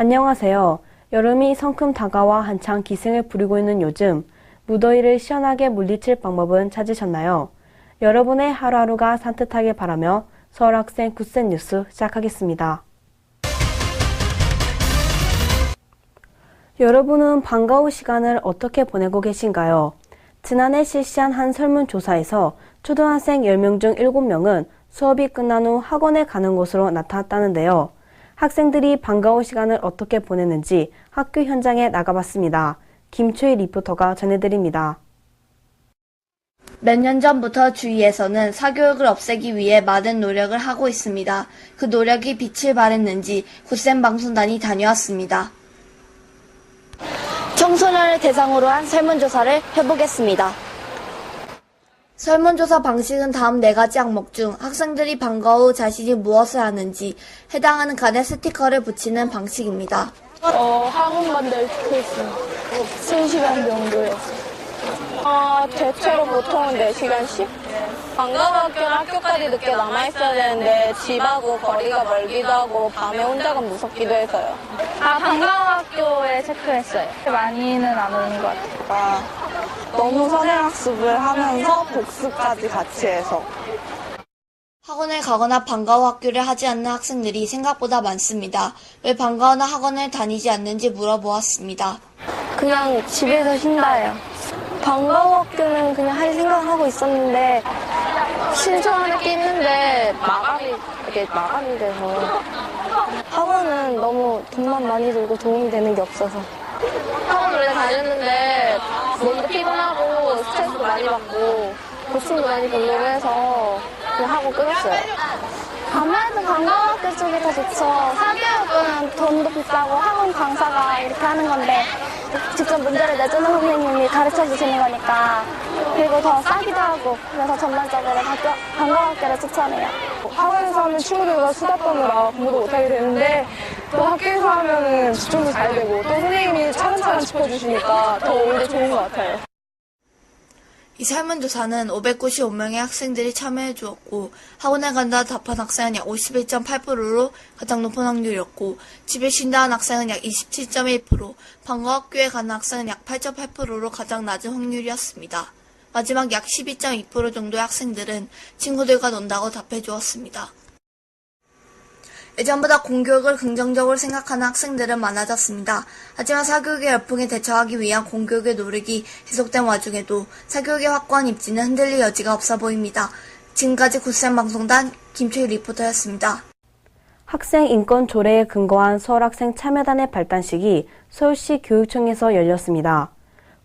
안녕하세요. 여름이 성큼 다가와 한창 기승을 부리고 있는 요즘 무더위를 시원하게 물리칠 방법은 찾으셨나요? 여러분의 하루하루가 산뜻하게 바라며 서울학생 굿센 뉴스 시작하겠습니다. 여러분은 방과후 시간을 어떻게 보내고 계신가요? 지난해 실시한 한 설문조사에서 초등학생 10명 중 7명은 수업이 끝난 후 학원에 가는 것으로 나타났다는데요. 학생들이 방과후 시간을 어떻게 보내는지 학교 현장에 나가봤습니다. 김초희 리포터가 전해드립니다. 몇 년 전부터 주위에서는 사교육을 없애기 위해 많은 노력을 하고 있습니다. 그 노력이 빛을 발했는지 구센 방송단이 다녀왔습니다. 청소년을 대상으로 한 설문조사를 해보겠습니다. 설문조사 방식은 다음 네 가지 항목 중 학생들이 방과 후 자신이 무엇을 하는지 해당하는 칸에 스티커를 붙이는 방식입니다. 어, 학원 간다를 체크했어요. 3시간 정도였어요. 어, 대체로 보통은 4시간씩? 방과학교는 학교까지 늦게 남아있어야 되는데 집하고 거리가 멀기도 하고 밤에 혼자 가면 무섭기도 해서요. 아, 방과학교에 체크했어요. 많이는 안 오는 것 같아요. 아, 너무 선행학습을 하면서 복습까지 같이 해서 학원을 가거나 방과 후 학교를 하지 않는 학생들이 생각보다 많습니다. 왜 방과후나 학원을 다니지 않는지 물어보았습니다. 그냥 집에서 쉰다예요. 방과 후 학교는 그냥 할 생각하고 있었는데 신청하는 게 있는데 마감이 이게 마감이 돼서 학원은 너무 돈만 많이 들고 도움이 되는 게 없어서 학원 원래 다녔는데 몸도 피곤하고 스트레스도 많이 받고 고충도 많이 별로로 해서 그냥 하고 끊었어요. 아무래도 관광학교 쪽이 더 좋죠. 사교육은 돈도 비싸고 학원 강사가 이렇게 하는 건데 직접 문제를 내주는 선생님이 가르쳐 주시는 거니까 그리고 더 싸기도 하고 그래서 전반적으로 학교, 관광학교를 추천해요. 학원에서 하면 친구들과 수다 떠느라 공부도 못하게 되는데 또 학교에서 하면은 집중도 잘 되고 또 선생님이 차근차근 짚어주시니까 더 오히려 좋은 것 같아요. 이 설문조사는 595명의 학생들이 참여해 주었고 학원에 간다 답한 학생은 약 51.8%로 가장 높은 확률이었고 집에 쉰다는 학생은 약 27.1%, 방과 학교에 가는 학생은 약 8.8%로 가장 낮은 확률이었습니다. 마지막 약 12.2% 정도의 학생들은 친구들과 논다고 답해 주었습니다. 예전보다 공교육을 긍정적으로 생각하는 학생들은 많아졌습니다. 하지만 사교육의 열풍에 대처하기 위한 공교육의 노력이 계속된 와중에도 사교육의 확고한 입지는 흔들릴 여지가 없어 보입니다. 지금까지 구센 방송단 김초희 리포터였습니다. 학생 인권 조례에 근거한 서울학생 참여단의 발단식이 서울시 교육청에서 열렸습니다.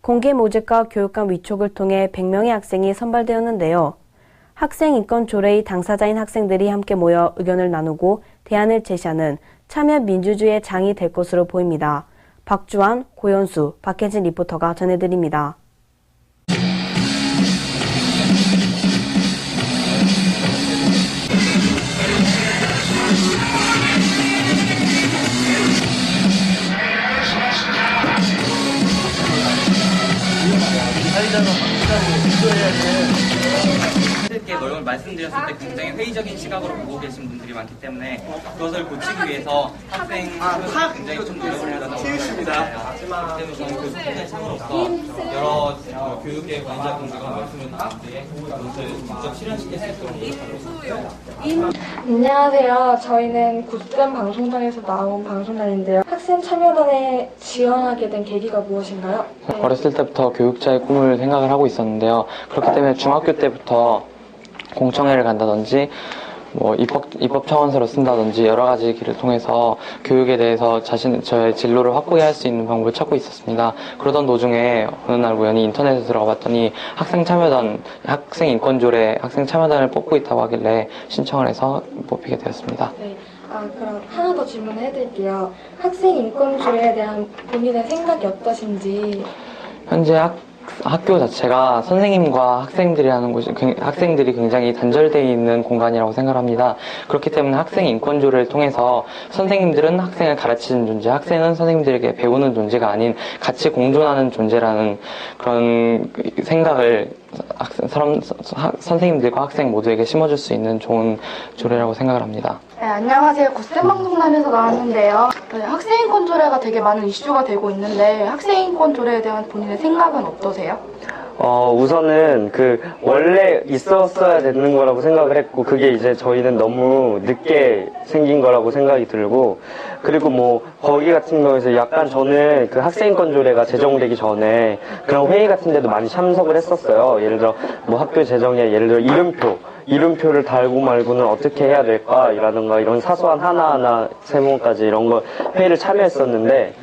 공개 모집과 교육감 위촉을 통해 100명의 학생이 선발되었는데요. 학생 인권 조례의 당사자인 학생들이 함께 모여 의견을 나누고 대안을 제시하는 참여 민주주의의 장이 될 것으로 보입니다. 박주환, 고현수, 박혜진 리포터가 전해드립니다. 학생들께 내용을 말씀드렸을 때 굉장히 회의적인 시각으로 보고 계신 분들이 많기 때문에 그것을 고치기 위해서 학생 굉장히 좀 노력을 해야 된다고 생각합니다. 때문에 저는 그 부분에 참으로서 여러 어, 교육계 관계자분들과 말씀을 드렸는데 그것을 직접 실현시킬 수 있도록 노력하고 있습니다. 안녕하세요. 저희는 굿센 방송단에서 나온 방송단인데요. 학생 참여단에 지원하게 된 계기가 무엇인가요? 어렸을 때부터 교육자의 꿈을 생각을 하고 있었는데요. 그렇기 때문에 중학교 때부터 공청회를 간다든지 뭐 입법, 입법 차원서로 쓴다든지 여러 가지 길을 통해서 교육에 대해서 자신 저의 진로를 확고히 할 수 있는 방법을 찾고 있었습니다. 그러던 도중에 어느 날 우연히 인터넷에 들어가 봤더니 학생 참여단, 학생 인권조례 학생 참여단을 뽑고 있다고 하길래 신청을 해서 뽑히게 되었습니다. 네. 아, 그럼 하나 더 질문을 해드릴게요. 학생 인권조례에 대한 본인의 생각이 어떠신지. 현재 학, 학교 자체가 선생님과 학생들이 하는 곳이 굉- 학생들이 굉장히 단절되어 있는 공간이라고 생각합니다. 그렇기 때문에 학생 인권조를 통해서 선생님들은 학생을 가르치는 존재, 학생은 선생님들에게 배우는 존재가 아닌 같이 공존하는 존재라는 그런 생각을 학생, 사람, 하- 선생님들과 학생 모두에게 심어줄 수 있는 좋은 조례라고 생각을 합니다. 네, 안녕하세요. 굿센 방송단에서 나왔는데요. 네, 학생인권 조례가 되게 많은 이슈가 되고 있는데 학생인권 조례에 대한 본인의 생각은 어떠세요? 어, 우선은 그 원래 있었어야 되는 거라고 생각을 했고 그게 이제 저희는 너무 늦게 생긴 거라고 생각이 들고 그리고 뭐 거기 같은 경우에서 약간 저는 그 학생인권 조례가 제정되기 전에 그런 회의 같은 데도 많이 참석을 했었어요. 예를 들어 뭐 학교 제정에 예를 들어 이름표 이름표를 달고 말고는 어떻게 해야 될까라든가 이런 사소한 하나하나 세모까지 이런 거 회의를 참여했었는데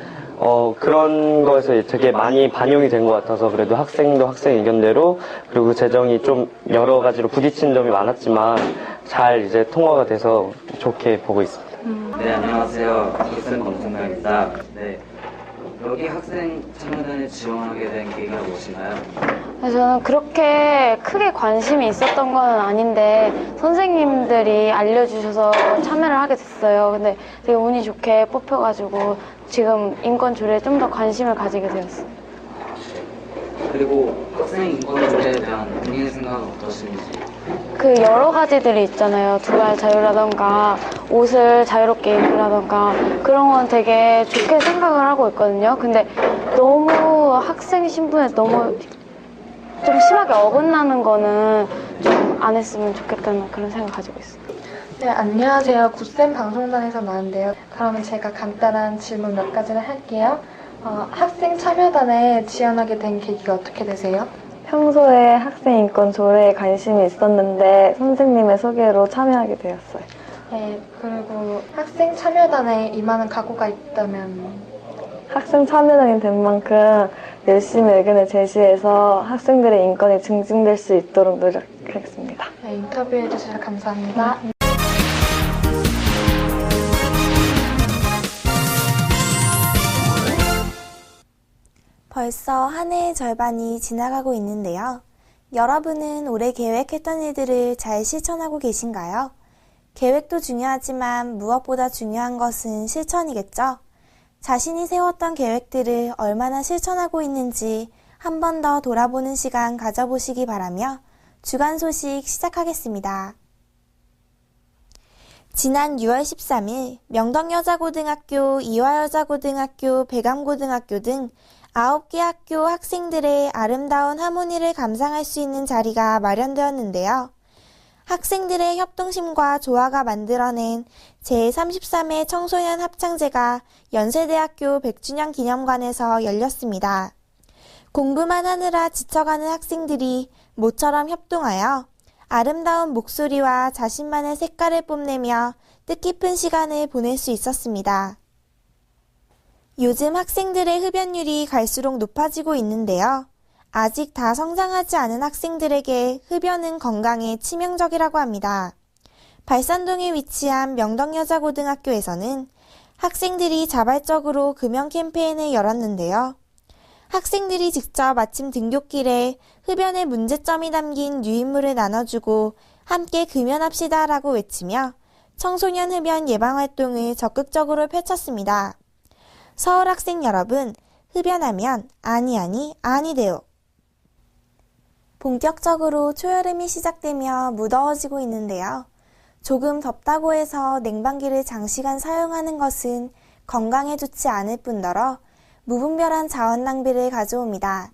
어, 그런 거에서 되게 많이 반영이 된 것 같아서 그래도 학생도 학생 의견대로 그리고 그 재정이 좀 여러 가지로 부딪힌 점이 많았지만 잘 이제 통과가 돼서 좋게 보고 있습니다. 네, 안녕하세요. 학생 검증가입니다. 네, 여기 학생 참여단에 지원하게 된 계기가 무엇인가요? 네, 저는 그렇게 크게 관심이 있었던 건 아닌데 선생님들이 알려주셔서 참여를 하게 됐어요. 근데 되게 운이 좋게 뽑혀가지고 지금 인권 조례에 좀 더 관심을 가지게 되었어요. 그리고 학생 인권 조례에 대한 본인의 생각은 어떠신지? 그 여러 가지들이 있잖아요. 두발 자유라던가 옷을 자유롭게 입으라던가 그런 건 되게 좋게 생각을 하고 있거든요. 근데 너무 학생 신분에 너무 좀 심하게 어긋나는 거는 좀 안 했으면 좋겠다는 그런 생각 가지고 있어요. 네, 안녕하세요. 굿쌤 방송단에서 나는데요. 그러면 제가 간단한 질문 몇 가지를 할게요. 어, 학생 참여단에 지원하게 된 계기가 어떻게 되세요? 평소에 학생 인권 조례에 관심이 있었는데 선생님의 소개로 참여하게 되었어요. 네, 그리고 학생 참여단에 임하는 각오가 있다면 학생 참여단이 된 만큼 열심히 의견을 제시해서 학생들의 인권이 증진될 수 있도록 노력하겠습니다. 네, 인터뷰해 주셔서 감사합니다. 벌써 한 해의 절반이 지나가고 있는데요. 여러분은 올해 계획했던 일들을 잘 실천하고 계신가요? 계획도 중요하지만 무엇보다 중요한 것은 실천이겠죠? 자신이 세웠던 계획들을 얼마나 실천하고 있는지 한 번 더 돌아보는 시간 가져보시기 바라며 주간 소식 시작하겠습니다. 지난 6월 13일 명덕여자고등학교, 이화여자고등학교, 배감고등학교 등 9개 학교 학생들의 아름다운 하모니를 감상할 수 있는 자리가 마련되었는데요. 학생들의 협동심과 조화가 만들어낸 제33회 청소년 합창제가 연세대학교 100주년 기념관에서 열렸습니다. 공부만 하느라 지쳐가는 학생들이 모처럼 협동하여 아름다운 목소리와 자신만의 색깔을 뽐내며 뜻깊은 시간을 보낼 수 있었습니다. 요즘 학생들의 흡연율이 갈수록 높아지고 있는데요. 아직 다 성장하지 않은 학생들에게 흡연은 건강에 치명적이라고 합니다. 발산동에 위치한 명덕여자고등학교에서는 학생들이 자발적으로 금연 캠페인을 열었는데요. 학생들이 직접 아침 등굣길에 흡연의 문제점이 담긴 유인물을 나눠주고 함께 금연합시다라고 외치며 청소년 흡연 예방 활동을 적극적으로 펼쳤습니다. 서울 학생 여러분, 흡연하면 아니 아니 아니돼요. 본격적으로 초여름이 시작되며 무더워지고 있는데요. 조금 덥다고 해서 냉방기를 장시간 사용하는 것은 건강에 좋지 않을 뿐더러 무분별한 자원 낭비를 가져옵니다.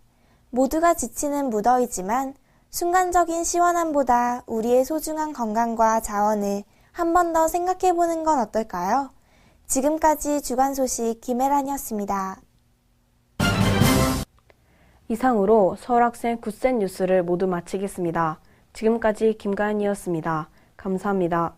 모두가 지치는 무더위지만 순간적인 시원함보다 우리의 소중한 건강과 자원을 한 번 더 생각해 보는 건 어떨까요? 지금까지 주간 소식 김혜란이었습니다. 이상으로 서울학생 굿센 뉴스를 모두 마치겠습니다. 지금까지 김가연이었습니다. 감사합니다.